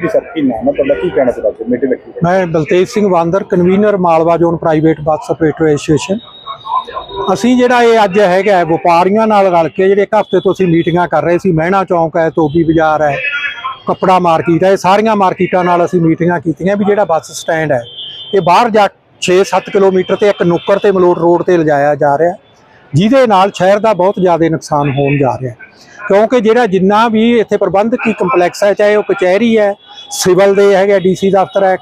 ਜੀ ਸਰ, ਕੀ ਨਾਮ ਹੈ ਤੁਹਾਡਾ? ਕੀ ਕਹਿਣਾ ਚਾਹੁੰਦੇ ਮੀਟਿੰਗ ਰੱਖੀ ਮੈਂ Baltej Singh Bandar convener Malwa zone private bus operator association ਅਸੀਂ ਜਿਹੜਾ ਇਹ ਅੱਜ ਹੈਗਾ ਵਪਾਰੀਆਂ ਨਾਲ ਰਲ ਕੇ ਜਿਹੜੇ ਇੱਕ ਹਫ਼ਤੇ ਤੋਂ ਅਸੀਂ ਮੀਟਿੰਗਾਂ ਕਰ ਰਹੇ ਸੀ, ਮਹਿਣਾ ਚੌਂਕ ਹੈ ਤੋਬੀ ਬਾਜ਼ਾਰ ਹੈ, ਕੱਪੜਾ ਮਾਰਕੀਟ ਹੈ, ਇਹ ਸਾਰੀਆਂ ਮਾਰਕੀਟਾਂ ਨਾਲ ਅਸੀਂ ਮੀਟਿੰਗਾਂ ਕੀਤੀਆਂ ਵੀ ਜਿਹੜਾ ਬੱਸ ਸਟੈਂਡ ਹੈ। ਇਹ ਬਾਹਰ ਜਾ 6-7 ਕਿਲੋਮੀਟਰ ਤੇ ਇੱਕ ਨੁੱਕਰ ਤੇ ਮਲੋਟ ਰੋਡ ਤੇ ਲਿਜਾਇਆ ਜਾ ਰਿਹਾ। ਜਿਹਦੇ ਨਾਲ ਸ਼ਹਿਰ ਦਾ ਬਹੁਤ ਜ਼ਿਆਦਾ ਨੁਕਸਾਨ ਹੋਣ ਜਾ ਰਿਹਾ ਹੈ। ਕਿਉਂਕਿ ਜਿਹੜਾ ਜਿੰਨਾ ਵੀ ਇੱਥੇ ਪ੍ਰਬੰਧਕੀ ਕੰਪਲੈਕਸ ਹੈ, ਚਾਹੇ ਉਹ ਕਚਹਿਰੀ ਹੈ, ਸਿਵਲ ਦੇ ਹੈਗੇ ਡੀਸੀ ਦਫ਼ਤਰ ਹੈ,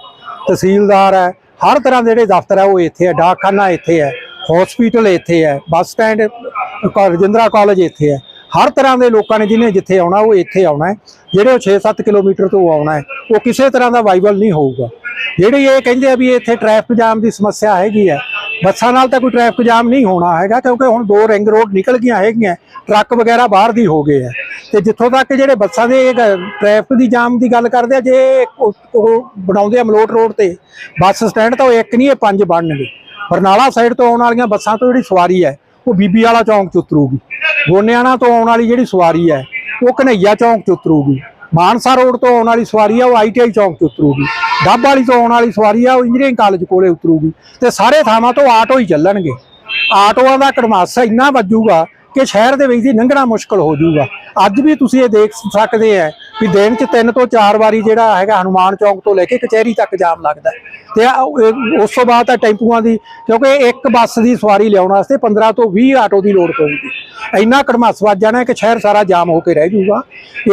ਤਹਿਸੀਲਦਾਰ ਹੈ, ਹਰ ਤਰ੍ਹਾਂ ਦੇ ਜਿਹੜੇ ਦਫ਼ਤਰ ਹੈ, ਉਹ ਇੱਥੇ ਹੈ, ਡਾਕਖਾਨਾ ਇੱਥੇ ਹੈ ਹਸਪੀਟਲ ਇੱਥੇ ਹੈ, ਬੱਸ ਸਟੈਂਡ, ਕਾ- ਰਜਿੰਦਰਾ ਕਾਲਜ ਇੱਥੇ ਹੈ। ਹਰ ਤਰ੍ਹਾਂ ਦੇ ਲੋਕਾਂ ਨੇ ਜਿਹਨੇ ਜਿੱਥੇ ਆਉਣਾ, ਉਹ ਇੱਥੇ ਆਉਣਾ ਹੈ। ਜਿਹੜੇ ਉਹ 6-7 ਕਿਲੋਮੀਟਰ ਤੋਂ ਆਉਣਾ ਹੈ, ਉਹ ਕਿਸੇ ਤਰ੍ਹਾਂ ਦਾ ਵਾਈਬਲ ਨਹੀਂ ਹੋਊਗਾ। ਜਿਹੜੇ ਇਹ ਕਹਿੰਦੇ ਆ ਵੀ ਇੱਥੇ ਟ੍ਰੈਫਿਕ ਜਾਮ ਦੀ ਸਮੱਸਿਆ ਹੈਗੀ ਹੈ ਬੱਸਾਂ ਨਾਲ ਤਾਂ ਕੋਈ ਟ੍ਰੈਫਿਕ ਜਾਮ ਨਹੀਂ ਹੋਣਾ ਹੈਗਾ, ਕਿਉਂਕਿ ਹੁਣ ਦੋ ਰਿੰਗ ਰੋਡ ਨਿਕਲ ਗਈਆਂ ਹੈਗੀਆਂ ਟਰੱਕ ਵਗੈਰਾ ਬਾਹਰ ਦੀ ਹੋ ਗਏ ਆ। ਤੇ ਜਿੱਥੋਂ ਤੱਕ ਜਿਹੜੇ ਬੱਸਾਂ ਦੇ ਟ੍ਰੈਫਿਕ ਦੀ ਜਾਮ ਦੀ ਗੱਲ ਕਰਦੇ ਆ, ਜੇ ਉਹ ਬਣਾਉਂਦੇ ਆ ਮਲੋਟ ਰੋਡ ਤੇ, ਬੱਸ ਸਟੈਂਡ ਤਾਂ ਉਹ ਇੱਕ ਨਹੀਂ, ਇਹ ਪੰਜ ਬਣਨਗੇ। ਬਰਨਾਲਾ ਸਾਈਡ ਤੋਂ ਆਉਣ ਵਾਲੀਆਂ ਬੱਸਾਂ ਤੋਂ ਜਿਹੜੀ ਸਵਾਰੀ ਹੈ, ਉਹ ਬੀਬੀ ਵਾਲਾ ਚੌਂਕ ਚ ਉਤਰੂਗੀ। ਗੋਨਿਆਣਾ ਤੋਂ ਆਉਣ ਵਾਲੀ ਜਿਹੜੀ ਸਵਾਰੀ ਹੈ, ਉਹ ਕਨਈਆ ਚੌਂਕ ਚ ਉਤਰੂਗੀ। ਮਾਨਸਾ ਰੋਡ ਤੋਂ ਆਉਣ ਵਾਲੀ ਸਵਾਰੀ ਆ, ਉਹ ਆਈਟੀਆਈ ਚੌਂਕ ਚ ਉਤਰੂਗੀ। ਡੱਬ ਵਾਲੀ ਤੋਂ ਆਉਣ ਵਾਲੀ ਸਵਾਰੀ ਆ, ਉਹ ਇੰਜੀਨੀਅਰਿੰਗ ਕਾਲਜ ਕੋਲੇ ਉਤਰੂਗੀ। ਤੇ ਸਾਰੇ ਥਾਵਾਂ ਤੋਂ ਆਟੋ ਹੀ ਚੱਲਣਗੇ। ਆਟੋਆਂ ਦਾ ਕੜਮਾਸਾ ਇੰਨਾ ਵੱਜੂਗਾ ਕਿ ਸ਼ਹਿਰ ਦੇ ਵਿੱਚ ਦੀ ਲੰਘਣਾ ਮੁਸ਼ਕਲ ਹੋ ਜਾਊਗਾ। ਅੱਜ ਵੀ ਤੁਸੀਂ ਇਹ ਦੇਖ ਸਕਦੇ ਆ ਵੀ ਦਿਨ 'ਚ ਤਿੰਨ ਤੋਂ ਚਾਰ ਵਾਰੀ ਜਿਹੜਾ ਹੈਗਾ ਹਨੂਮਾਨ ਚੌਂਕ ਤੋਂ ਲੈ ਕੇ ਕਚਹਿਰੀ ਤੱਕ ਜਾਮ ਲੱਗਦਾ ਹੈ। ਤੇ ਉਸ ਤੋਂ ਬਾਅਦ ਤਾਂ ਟੈਂਪੂਆਂ ਦੀ, ਕਿਉਂਕਿ ਇੱਕ ਬੱਸ ਦੀ ਸਵਾਰੀ ਲਿਆਉਣ ਵਾਸਤੇ 15 ਤੋਂ 20 ਆਟੋ ਦੀ ਲੋੜ ਪਊਗੀ। ਇੰਨਾ ਕੜਮਾਸ ਵੱਜ ਜਾਣਾ ਕਿ ਸ਼ਹਿਰ ਸਾਰਾ ਜਾਮ ਹੋ ਕੇ ਰਹਿ ਜਾਊਗਾ।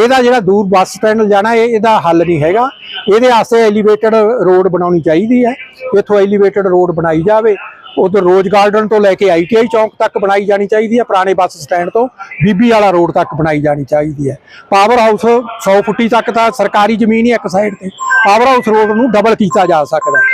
ਇਹਦਾ ਜਿਹੜਾ ਦੂਰ ਬੱਸ ਸਟੈਂਡ ਜਾਣਾ, ਇਹ, ਇਹਦਾ ਹੱਲ ਨਹੀਂ ਹੈਗਾ। ਇਹਦੇ ਵਾਸਤੇ ਐਲੀਵੇਟਡ ਰੋਡ ਬਣਾਉਣੀ ਚਾਹੀਦੀ ਹੈ। ਇੱਥੋਂ ਐਲੀਵੇਟਡ ਰੋਡ ਬਣਾਈ ਜਾਵੇ। ਉਧਰ ਰੋਜ਼ ਗਾਰਡਨ ਤੋਂ ਲੈ ਕੇ ਆਈਟੀਆਈ ਚੌਂਕ ਤੱਕ ਬਣਾਈ ਜਾਣੀ ਚਾਹੀਦੀ ਹੈ, ਪੁਰਾਣੇ ਬੱਸ ਸਟੈਂਡ ਤੋਂ ਬੀਬੀ ਵਾਲਾ ਰੋਡ ਤੱਕ ਬਣਾਈ ਜਾਣੀ ਚਾਹੀਦੀ ਹੈ। ਪਾਵਰ ਹਾਊਸ 100 ਫੁੱਟੀ ਤੱਕ ਤਾਂ ਸਰਕਾਰੀ ਜ਼ਮੀਨ ਹੀ ਇੱਕ ਸਾਈਡ ਤੇ। ਪਾਵਰ ਹਾਊਸ ਰੋਡ ਨੂੰ ਡਬਲ ਕੀਤਾ ਜਾ ਸਕਦਾ ਹੈ।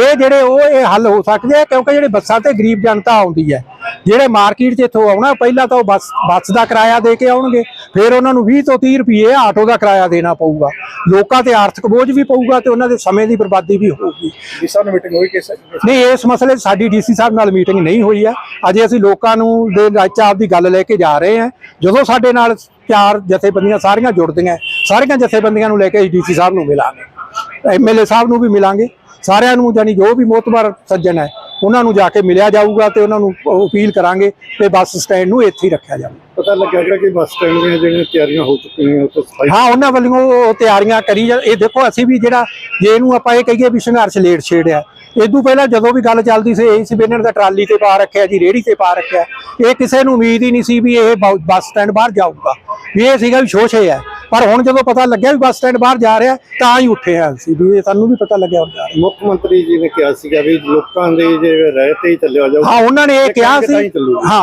ਇਹ ਜਿਹੜੇ ਉਹ ਇਹ ਹੱਲ ਹੋ ਸਕਦੇ ਆ ਕਿਉਂਕਿ ਜਿਹੜੇ ਬੱਸਾਂ ਤੇ ਗਰੀਬ ਜਨਤਾ ਆਉਂਦੀ ਹੈ ਜਿਹੜੇ ਮਾਰਕੀਟ 'ਚ ਇੱਥੋਂ ਆਉਣਾ ਪਹਿਲਾਂ ਤਾਂ ਉਹ ਬੱਸ ਬੱਸ ਦਾ ਕਿਰਾਇਆ ਦੇ ਕੇ ਆਉਣਗੇ ਫਿਰ ਉਹਨਾਂ ਨੂੰ 20 ਤੋਂ 30 ਰੁਪਏ ਆਟੋ ਦਾ ਕਿਰਾਇਆ ਦੇਣਾ ਪਊਗਾ। ਲੋਕਾਂ ਤੇ ਆਰਥਿਕ ਬੋਝ ਵੀ ਪਊਗਾ ਤੇ ਉਹਨਾਂ ਦੇ ਸਮੇਂ ਦੀ ਬਰਬਾਦੀ ਵੀ ਹੋਊਗੀ। ਜਿਸ ਸਾਹਿਬ ਨਾਲ ਮੀਟਿੰਗ ਹੋਈ ਕਿਸ ਨਹੀਂ ਇਸ ਮਸਲੇ 'ਚ ਸਾਡੀ ਡੀਸੀ ਸਾਹਿਬ ਨਾਲ ਮੀਟਿੰਗ ਨਹੀਂ ਹੋਈ ਹੈ। ਅਜੇ ਅਸੀਂ ਲੋਕਾਂ ਨੂੰ ਦੇ ਵਿੱਚ ਆਪਦੀ ਗੱਲ ਲੈ ਕੇ ਜਾ ਰਹੇ ਹਾਂ। ਜਦੋਂ ਸਾਡੇ ਨਾਲ ਚਾਰ ਜਥੇਬੰਦੀਆਂ ਸਾਰੀਆਂ ਜੁੜਦੀਆਂ ਸਾਰੀਆਂ ਜਥੇਬੰਦੀਆਂ ਨੂੰ ਲੈ ਕੇ ਡੀਸੀ ਸਾਹਿਬ ਨੂੰ ਮਿਲਾਂਗੇ। ਐਮਐਲਏ ਸਾਹਿਬ ਨੂੰ ਵੀ ਮਿਲਾਂਗੇ। ਸਾਰਿਆਂ ਨੂੰ ਜਾਨੀ ਜੋ ਵੀ ਮੋਤਬਰ ਸੱਜਣ ਹੈ ਉਹਨਾਂ ਨੂੰ ਜਾ ਕੇ ਮਿਲਿਆ ਜਾਊਗਾ ਤੇ ਉਹਨਾਂ ਨੂੰ ਅਪੀਲ ਕਰਾਂਗੇ ਤੇ ਬੱਸ ਸਟੈਂਡ ਨੂੰ ਇੱਥੇ ਹੀ ਰੱਖਿਆ ਜਾਵੇ ਪਤਾ ਲੱਗਿਆ ਕਿ ਬੱਸ ਸਟੈਂਡ ਦੀਆਂ ਜਿਹੜੀਆਂ ਤਿਆਰੀਆਂ ਹੋ ਚੁੱਕੀਆਂ ਉੱਥੇ ਸਫ਼ਾਈ ਹਾਂ ਉਹਨਾਂ ਵੱਲੋਂ ਉਹ ਤਿਆਰੀਆਂ ਕਰੀ ਜਾ ਇਹ ਦੇਖੋ ਅਸੀਂ ਵੀ ਜਿਹੜਾ ਜੇ ਇਹਨੂੰ ਆਪਾਂ ਇਹ ਕਹੀਏ ਵੀ ਸੰਘਰਸ਼ ਲੇਟ ਛੇੜਿਆ। ਇਦੋਂ ਪਹਿਲਾਂ ਜਦੋਂ ਵੀ ਗੱਲ ਚੱਲਦੀ ਸੀ ਇਹ ਸੀ ਵੀ ਇਹਨਾਂ ਤਾਂ ਟਰਾਲੀ ਤੇ ਪਾ ਰੱਖਿਆ ਜੀ ਰੇੜੀ ਤੇ ਪਾ ਰੱਖਿਆ। ਇਹ ਕਿਸੇ ਨੂੰ ਉਮੀਦ ਹੀ ਨਹੀਂ ਸੀ ਵੀ ਇਹ ਬੱਸ ਸਟੈਂਡ ਬਾਹਰ ਜਾਊਗਾ। ਵੀ ਇਹ ਸੀਗਾ ਵੀ ਸ਼ੋਸ਼ੇ ਹੈ ਪਰ ਹੁਣ ਜਦੋਂ ਪਤਾ ਲੱਗਿਆ ਵੀ ਬੱਸ ਸਟੈਂਡ ਬਾਹਰ ਜਾ ਰਿਹਾ ਤਾਂ ਹੀ ਉੱਠੇ ਆ ਸੀ ਵੀ। ਸਾਨੂੰ ਵੀ ਪਤਾ ਲੱਗਿਆ ਰਿਹਾ। ਮੁੱਖ ਮੰਤਰੀ ਜੀ ਨੇ ਕਿਹਾ ਸੀਗਾ ਵੀ ਲੋਕਾਂ ਦੇ ਜਿਹੜੇ ਰਹਿ ਤੇ ਹੀ ਚੱਲਿਆ ਜਾਊ ਹਾਂ ਉਹਨਾਂ ਨੇ ਇਹ ਕਿਹਾ ਸੀ। ਹੀ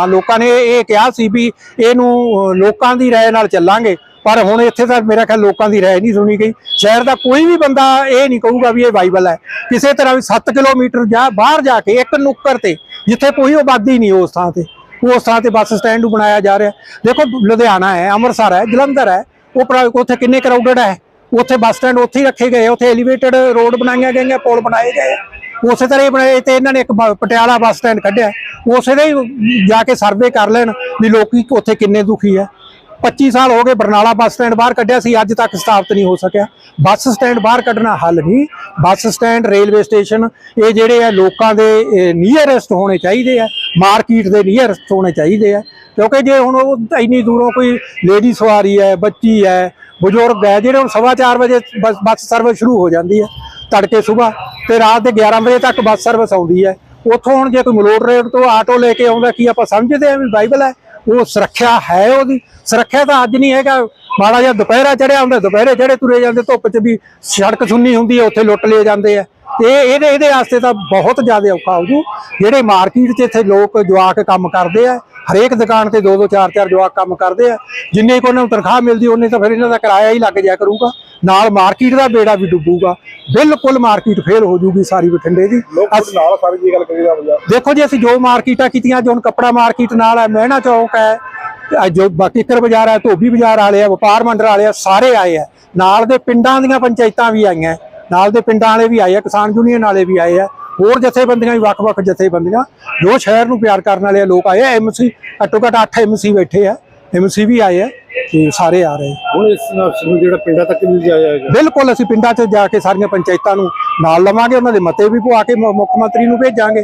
ਲੋਕਾਂ ਨੇ ਇਹ ਕਿਹਾ ਸੀ ਵੀ ਇਹਨੂੰ ਲੋਕਾਂ ਦੀ ਰਾਏ ਨਾਲ ਚੱਲਾਂਗੇ। ਪਰ ਹੁਣ ਇੱਥੇ ਤਾਂ ਮੇਰਾ ਖਿਆਲ ਲੋਕਾਂ ਦੀ ਰਾਏ ਨਹੀਂ ਸੁਣੀ ਗਈ। ਸ਼ਹਿਰ ਦਾ ਕੋਈ ਵੀ ਬੰਦਾ ਇਹ ਨਹੀਂ ਕਹੂਗਾ ਵੀ ਇਹ ਬਾਈਬਲ ਹੈ। ਕਿਸੇ ਤਰ੍ਹਾਂ ਵੀ 7 ਕਿਲੋਮੀਟਰ ਜਾ ਬਾਹਰ ਜਾ ਕੇ ਇੱਕ ਨੁੱਕਰ ਤੇ, ਜਿੱਥੇ ਕੋਈ ਆਬਾਦੀ ਨਹੀਂ ਉਸ ਥਾਂ ਤੇ, ਉਸ ਥਾਂ ਤੇ ਬੱਸ ਸਟੈਂਡ ਨੂੰ ਬਣਾਇਆ ਜਾ ਰਿਹਾ। ਦੇਖੋ, ਲੁਧਿਆਣਾ ਹੈ, ਅੰਮ੍ਰਿਤਸਰ ਹੈ, ਜਲੰਧਰ ਹੈ, ਉਹ ਉੱਥੇ ਕਿੰਨੇ ਕਰਾਊਡਡ ਹੈ? ਉੱਥੇ ਬੱਸ ਸਟੈਂਡ ਉੱਥੇ ਹੀ ਰੱਖੇ ਗਏ, ਉੱਥੇ ਐਲੀਵੇਟਡ ਰੋਡ ਬਣਾਈਆਂ ਗਈਆਂ, ਪੁਲ ਬਣਾਏ ਗਏ। ਉਸੇ ਤਰ੍ਹਾਂ ਹੀ ਬਣਾਏ ਤੇ ਇਹਨਾਂ ਨੇ ਇੱਕ ਬ- ਪਟਿਆਲਾ ਬੱਸ ਸਟੈਂਡ ਕੱਢਿਆ। ਉਸੇ ਦੇ ਹੀ ਜਾ ਕੇ ਸਰਵੇ ਕਰ ਲੈਣ ਵੀ ਲੋਕੀ ਉੱਥੇ ਕਿੰਨੇ ਦੁਖੀ ਹੈ। 25 ਸਾਲ ਹੋ ਗਏ ਬਰਨਾਲਾ ਬੱਸ ਸਟੈਂਡ ਬਾਹਰ ਕੱਢਿਆ ਸੀ, ਅੱਜ ਤੱਕ ਸਥਾਪਿਤ ਨਹੀਂ ਹੋ ਸਕਿਆ। ਬੱਸ ਸਟੈਂਡ ਬਾਹਰ ਕੱਢਣਾ ਹੱਲ ਨਹੀਂ। ਬੱਸ ਸਟੈਂਡ, ਰੇਲਵੇ ਸਟੇਸ਼ਨ, ਇਹ ਜਿਹੜੇ ਆ ਲੋਕਾਂ ਦੇ ਨੀਅਰੈਸਟ ਹੋਣੇ ਚਾਹੀਦੇ ਆ। ਮਾਰਕੀਟ ਦੇ ਨੀਅਰੈਸਟ ਹੋਣੇ ਚਾਹੀਦੇ ਆ। ਕਿਉਂਕਿ ਜੇ ਹੁਣ ਉਹ ਇੰਨੀ ਦੂਰੋਂ ਕੋਈ ਲੇਡੀ ਸਵਾਰੀ ਹੈ, ਬੱਚੀ ਹੈ, ਬਜ਼ੁਰਗ ਹੈ, ਜਿਹੜੇ ਹੁਣ ਸਵਾ ਚਾਰ ਵਜੇ ਬੱਸ ਬੱਸ ਸਰਵਿਸ ਸ਼ੁਰੂ ਹੋ ਜਾਂਦੀ ਹੈ, ਤੜਕੇ ਸਵੇਰ ਤੇ ਰਾਤ ਦੇ 11 ਵਜੇ ਤੱਕ ਬੱਸ ਸਰਵਿਸ ਆਉਂਦੀ ਹੈ। ਉੱਥੋਂ ਹੁਣ ਜੇ ਕੋਈ ਮਲੋਟ ਰੇਡ ਤੋਂ ਆਟੋ ਲੈ ਕੇ ਆਉਂਦਾ, ਕੀ ਆਪਾਂ ਸਮਝਦੇ ਆ ਵੀ ਬਾਈਬਲ ਹੈ? ਉਹ ਸੁਰੱਖਿਆ ਹੈ ਉਹਦੀ। ਸੁਰੱਖਿਆ ਤਾਂ ਅੱਜ ਨਹੀਂ ਹੈਗਾ। ਮਾੜਾ ਜਿਹਾ ਦੁਪਹਿਰਾ ਚੜਿਆ ਹੁੰਦਾ। ਦੁਪਹਿਰੇ ਚੜੇ ਤੁਰੇ ਜਾਂਦੇ। ਧੁੱਪ 'ਚ ਵੀ ਸੜਕ ਸੁੰਨੀ ਹੁੰਦੀ ਹੈ। ਉੱਥੇ ਲੁੱਟ ਲਏ ਜਾਂਦੇ ਆ। ਤੇ ਇਹਦੇ ਇਹਦੇ ਵਾਸਤੇ ਤਾਂ ਬਹੁਤ ਜ਼ਿਆਦਾ ਔਖਾ ਹੋ ਜੂ ਜਿਹੜੇ ਮਾਰਕੀਟ 'ਚ ਇੱਥੇ ਲੋਕ ਜਵਾਕ ਕੰਮ ਕਰਦੇ ਆ ਹਰੇਕ ਦੁਕਾਨ ਤੇ ਦੋ ਦੋ ਚਾਰ ਚਾਰ ਜਵਾਕ ਕੰਮ ਕਰਦੇ ਆ ਜਿੰਨੇ ਕੋ ਉਹਨਾਂ ਨੂੰ ਤਨਖਾਹ ਮਿਲਦੀ ਉਹਨੇ ਤਾਂ ਫਿਰ ਇਹਨਾਂ ਦਾ ਕਿਰਾਇਆ ਹੀ ਲੱਗ ਜਾਇਆ ਕਰੂਗਾ। ਨਾਲ ਮਾਰਕੀਟ ਦਾ ਬੇੜਾ ਵੀ ਡੁੱਬੂਗਾ। ਬਿਲਕੁਲ ਮਾਰਕੀਟ ਫੇਲ ਹੋ ਜੂਗੀ ਸਾਰੀ ਬਠਿੰਡੇ ਦੀ। ਲੋਕ ਤੁਹਾਡੇ ਨਾਲ ਸਾਰੀ ਜੀ ਗੱਲ ਕਰੀਦਾ ਹੁੰਦਾ ਦੇਖੋ ਜੀ ਅਸੀਂ ਜੋ ਮਾਰਕੀਟਾਂ ਕੀਤੀਆਂ ਜੋ ਹੁਣ ਕੱਪੜਾ ਮਾਰਕੀਟ ਨਾਲ ਹੈ ਮਹਿਣਾ ਚੌਕ ਹੈ ਜੋ ਬਾਕੀ ਕਿੱਕਰ ਬਾਜ਼ਾਰ ਹੈ ਧੋਬੀ ਬਾਜ਼ਾਰ ਵਾਲੇ ਆ ਵਪਾਰ ਮੰਡਲ ਵਾਲੇ ਆ ਸਾਰੇ ਆਏ ਆ। ਨਾਲ ਦੇ ਪਿੰਡਾਂ ਦੀਆਂ ਪੰਚਾਇਤਾਂ ਵੀ ਆਈਆਂ। ਨਾਲ ਦੇ ਪਿੰਡਾਂ ਵਾਲੇ ਵੀ ਆਏ ਆ ਕਿਸਾਨ ਯੂਨੀਅਨ ਵਾਲੇ ਵੀ ਆਏ ਆ ਹੋਰ ਜਥੇਬੰਦੀਆਂ ਵੀ ਵੱਖ-ਵੱਖ ਜਥੇਬੰਦੀਆਂ ਜੋ ਸ਼ਹਿਰ ਨੂੰ ਪਿਆਰ ਕਰਨ ਵਾਲੇ ਲੋਕ ਆਏ ਆ ਐਮਸੀ ਘੱਟੋ ਘੱਟ 8 ਐਮਸੀ ਬੈਠੇ ਆ ਐਮਸੀ ਵੀ ਆਏ ਆ ਤੇ ਸਾਰੇ ਆ ਰਹੇ ਹੁਣ ਇਸ ਸੰਘਰਸ਼ ਨੂੰ ਜਿਹੜਾ ਪਿੰਡਾਂ ਤੱਕ ਵੀ ਹੈਗਾ ਬਿਲਕੁਲ ਅਸੀਂ ਪਿੰਡਾਂ 'ਚ ਜਾ ਕੇ ਸਾਰੀਆਂ ਪੰਚਾਇਤਾਂ ਨੂੰ ਨਾਲ ਲਵਾਂਗੇ ਉਹਨਾਂ ਦੇ ਮਤੇ ਵੀ ਪਵਾ ਕੇ ਮੁੱਖ ਮੰਤਰੀ ਨੂੰ ਭੇਜਾਂਗੇ